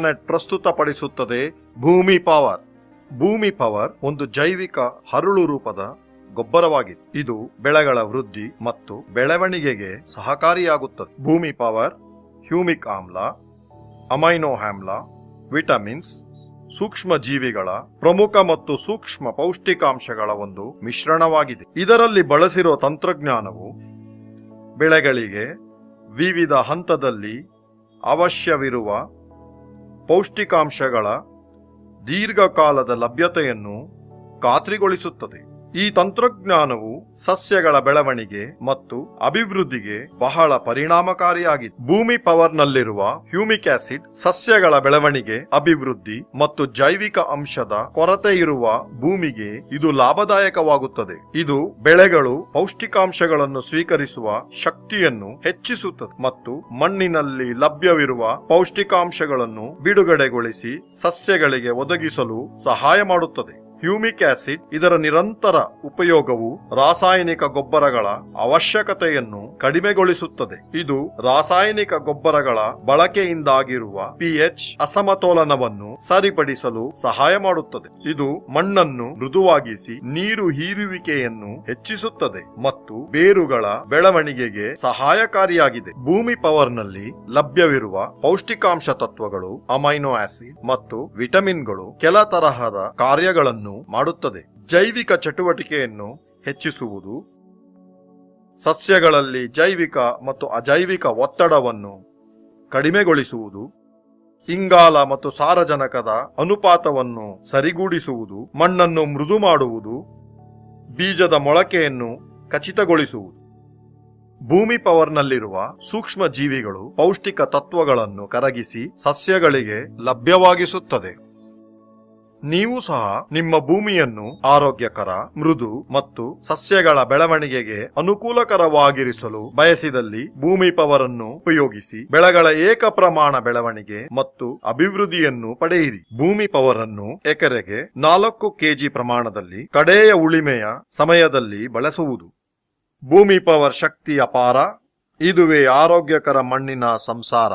ಪ್ರಸ್ತುತಪಡಿಸುತ್ತದೆ ಭೂಮಿ ಪವರ್. ಭೂಮಿ ಪವರ್ ಒಂದು ಜೈವಿಕ ಹರಳು ರೂಪದ ಗೊಬ್ಬರವಾಗಿದೆ. ಇದು ಬೆಳೆಗಳ ವೃದ್ಧಿ ಮತ್ತು ಬೆಳವಣಿಗೆಗೆ ಸಹಕಾರಿಯಾಗುತ್ತದೆ. ಭೂಮಿ ಪವರ್, ಹ್ಯೂಮಿಕ್ ಆಮ್ಲ, ಅಮೈನೋ ಆಮ್ಲ, ವಿಟಮಿನ್ಸ್ ಸೂಕ್ಷ್ಮ ಜೀವಿಗಳ ಪ್ರಮುಖ ಮತ್ತು ಸೂಕ್ಷ್ಮ ಪೌಷ್ಟಿಕಾಂಶಗಳ ಒಂದು ಮಿಶ್ರಣವಾಗಿದೆ. ಇದರಲ್ಲಿ ಬಳಸಿರೋ ತಂತ್ರಜ್ಞಾನವು ಬೆಳೆಗಳಿಗೆ ವಿವಿಧ ಹಂತದಲ್ಲಿ ಅವಶ್ಯವಿರುವ ಪೌಷ್ಟಿಕಾಂಶಗಳ ದೀರ್ಘಕಾಲದ ಲಭ್ಯತೆಯನ್ನು ಖಾತ್ರಿಗೊಳಿಸುತ್ತದೆ. ಈ ತಂತ್ರಜ್ಞಾನವು ಸಸ್ಯಗಳ ಬೆಳವಣಿಗೆ ಮತ್ತು ಅಭಿವೃದ್ಧಿಗೆ ಬಹಳ ಪರಿಣಾಮಕಾರಿಯಾಗಿದೆ ಭೂಮಿ ಪವರ್ನಲ್ಲಿರುವ ಹ್ಯೂಮಿಕ್ ಆಸಿಡ್ ಸಸ್ಯಗಳ ಬೆಳವಣಿಗೆ, ಅಭಿವೃದ್ಧಿ ಮತ್ತು ಜೈವಿಕ ಅಂಶದ ಕೊರತೆ ಇರುವ ಭೂಮಿಗೆ ಇದು ಲಾಭದಾಯಕವಾಗುತ್ತದೆ. ಇದು ಬೆಳೆಗಳು ಪೌಷ್ಟಿಕಾಂಶಗಳನ್ನು ಸ್ವೀಕರಿಸುವ ಶಕ್ತಿಯನ್ನು ಹೆಚ್ಚಿಸುತ್ತದೆ ಮತ್ತು ಮಣ್ಣಿನಲ್ಲಿ ಲಭ್ಯವಿರುವ ಪೌಷ್ಟಿಕಾಂಶಗಳನ್ನು ಬಿಡುಗಡೆಗೊಳಿಸಿ ಸಸ್ಯಗಳಿಗೆ ಒದಗಿಸಲು ಸಹಾಯ ಮಾಡುತ್ತದೆ. ಹ್ಯೂಮಿಕ್ ಆಸಿಡ್, ಇದರ ನಿರಂತರ ಉಪಯೋಗವು ರಾಸಾಯನಿಕ ಗೊಬ್ಬರಗಳ ಅವಶ್ಯಕತೆಯನ್ನು ಕಡಿಮೆಗೊಳಿಸುತ್ತದೆ. ಇದು ರಾಸಾಯನಿಕ ಗೊಬ್ಬರಗಳ ಬಳಕೆಯಿಂದಾಗಿರುವ ಪಿಎಚ್ ಅಸಮತೋಲನವನ್ನು ಸರಿಪಡಿಸಲು ಸಹಾಯ ಮಾಡುತ್ತದೆ. ಇದು ಮಣ್ಣನ್ನು ಮೃದುವಾಗಿಸಿ ನೀರು ಹೀರುವಿಕೆಯನ್ನು ಹೆಚ್ಚಿಸುತ್ತದೆ ಮತ್ತು ಬೇರುಗಳ ಬೆಳವಣಿಗೆಗೆ ಸಹಾಯಕಾರಿಯಾಗಿದೆ. ಭೂಮಿ ಪವರ್ನಲ್ಲಿ ಲಭ್ಯವಿರುವ ಪೌಷ್ಟಿಕಾಂಶ ತತ್ವಗಳು, ಅಮೈನೋ ಆಸಿಡ್ ಮತ್ತು ವಿಟಮಿನ್ಗಳು ಕೆಲ ತರಹದ ಕಾರ್ಯಗಳನ್ನು ಮಾಡುತ್ತದೆ. ಜೈವಿಕ ಚಟುವಟಿಕೆಯನ್ನು ಹೆಚ್ಚಿಸುವುದು, ಸಸ್ಯಗಳಲ್ಲಿ ಜೈವಿಕ ಮತ್ತು ಅಜೈವಿಕ ಒತ್ತಡವನ್ನು ಕಡಿಮೆಗೊಳಿಸುವುದು, ಇಂಗಾಲ ಮತ್ತು ಸಾರಜನಕದ ಅನುಪಾತವನ್ನು ಸರಿಗೂಡಿಸುವುದು, ಮಣ್ಣನ್ನು ಮೃದು ಮಾಡುವುದು, ಬೀಜದ ಮೊಳಕೆಯನ್ನು ಖಚಿತಗೊಳಿಸುವುದು. ಭೂಮಿ ಪವರ್ನಲ್ಲಿರುವ ಸೂಕ್ಷ್ಮ ಜೀವಿಗಳು ಪೌಷ್ಟಿಕ ತತ್ವಗಳನ್ನು ಕರಗಿಸಿ ಸಸ್ಯಗಳಿಗೆ ಲಭ್ಯವಾಗಿಸುತ್ತದೆ. ನೀವು ಸಹ ನಿಮ್ಮ ಭೂಮಿಯನ್ನು ಆರೋಗ್ಯಕರ, ಮೃದು ಮತ್ತು ಸಸ್ಯಗಳ ಬೆಳವಣಿಗೆಗೆ ಅನುಕೂಲಕರವಾಗಿರಿಸಲು ಬಯಸಿದಲ್ಲಿ ಭೂಮಿ ಪವರ್ ಅನ್ನು ಉಪಯೋಗಿಸಿ ಬೆಳೆಗಳ ಏಕ ಪ್ರಮಾಣ ಬೆಳವಣಿಗೆ ಮತ್ತು ಅಭಿವೃದ್ಧಿಯನ್ನು ಪಡೆಯಿರಿ. ಭೂಮಿ ಪವರ್ ಅನ್ನು ಎಕರೆಗೆ ನಾಲ್ಕು ಕೆಜಿ ಪ್ರಮಾಣದಲ್ಲಿ ಕಡೆಯ ಉಳಿಮೆಯ ಸಮಯದಲ್ಲಿ ಬಳಸುವುದು. ಭೂಮಿ ಪವರ್ ಶಕ್ತಿ ಅಪಾರ, ಇದುವೇ ಆರೋಗ್ಯಕರ ಮಣ್ಣಿನ ಸಂಸಾರ.